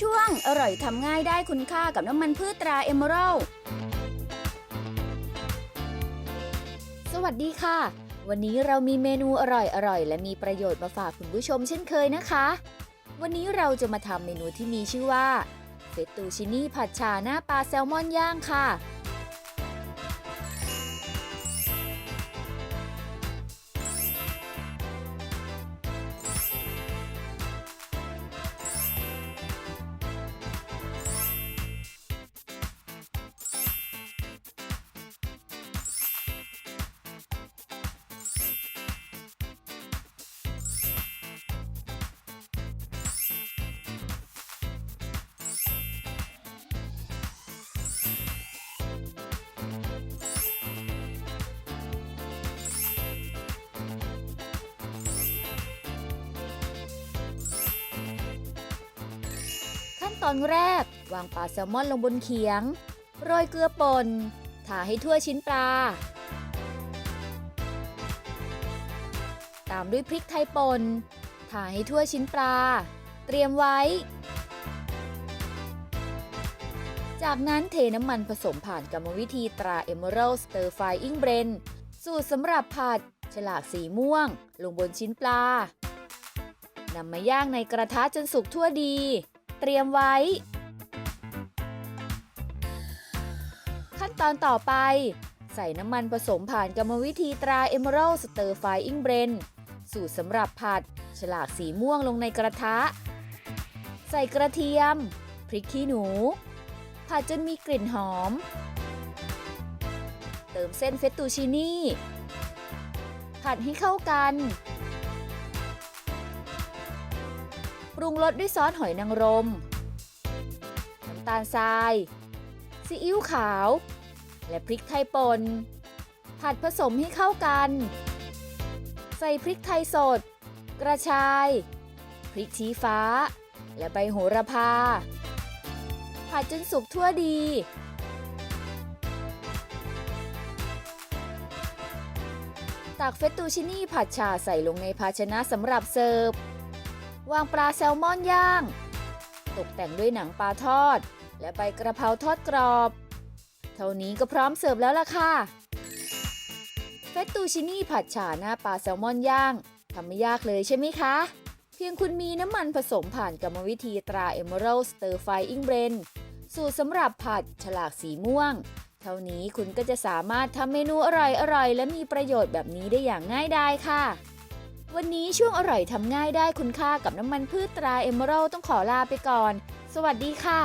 ช่วงอร่อยทำง่ายได้คุณค่ากับน้ำมันพืชตราเอมเมอรัลสวัสดีค่ะ วันนี้เรามีเมนูอร่อยๆและมีประโยชน์มาฝากคุณผู้ชมเช่นเคยนะคะ วันนี้เราจะมาทำเมนูที่มีชื่อว่าเฟตตูชินี่ผัดชาหน้าปลาแซลมอนย่างค่ะ ตอนแรก วางปลาแซลมอนลงบนเขียง โรยเกลือป่นทาให้ทั่วชิ้นปลา ตามด้วยพริกไทยป่นทาให้ทั่วชิ้นปลา เตรียมไว้ จากนั้นเทน้ำมันผสมผ่านกรรมวิธีตรา Emerald Stir Frying Blend สูตรสำหรับผัด ฉลากสีม่วง ลงบนชิ้นปลานำมาย่างในกระทะจนสุกทั่วดี เตรียมไว้ ขั้นตอนต่อไป ใส่น้ำมันผสมผ่านกรรมวิธีตรา Emerald Stir Frying Blend สูตรสำหรับผัด ฉลากสีม่วงลงในกระทะ ใส่กระเทียม พริกขี้หนู ผัดจนมีกลิ่นหอม เติมเส้นเฟตตูชินี่ ผัดให้เข้ากัน ปรุงรสด้วยซอสหอยนางรม น้ำตาลทราย ซีอิ๊วขาว และพริกไทยป่น ผัดผสมให้เข้ากัน ใส่พริกไทยสด กระชาย พริกชี้ฟ้า และใบโหระพา ผัดจนสุกทั่วดีตักเฟตตูชินี่ผัดชาใส่ลงในภาชนะสำหรับเสิร์ฟ วางปลาแซลมอนย่าง ตกแต่งด้วยหนังปลาทอด และใบกระเพราทอดกรอบ เท่านี้ก็พร้อมเสิร์ฟแล้วล่ะค่ะเฟตตูชินี่ผัดฉ่าหน้าปลาแซลมอนย่างทำไม่ยากเลยใช่ไหมคะ เพียงคุณมีน้ำมันผสมผ่านกรรมวิธีตรา Emerald Stir Frying Blend สูตรสำหรับผัดฉลากสีม่วง เท่านี้คุณก็จะสามารถทำเมนูอร่อยๆ และมีประโยชน์แบบนี้ได้อย่างง่ายดายค่ะ วันนี้ช่วงอร่อยทำง่ายได้คุณค่ากับน้ำมันพืชตราเอเมอรัลต้องขอลาไปก่อน สวัสดีค่ะ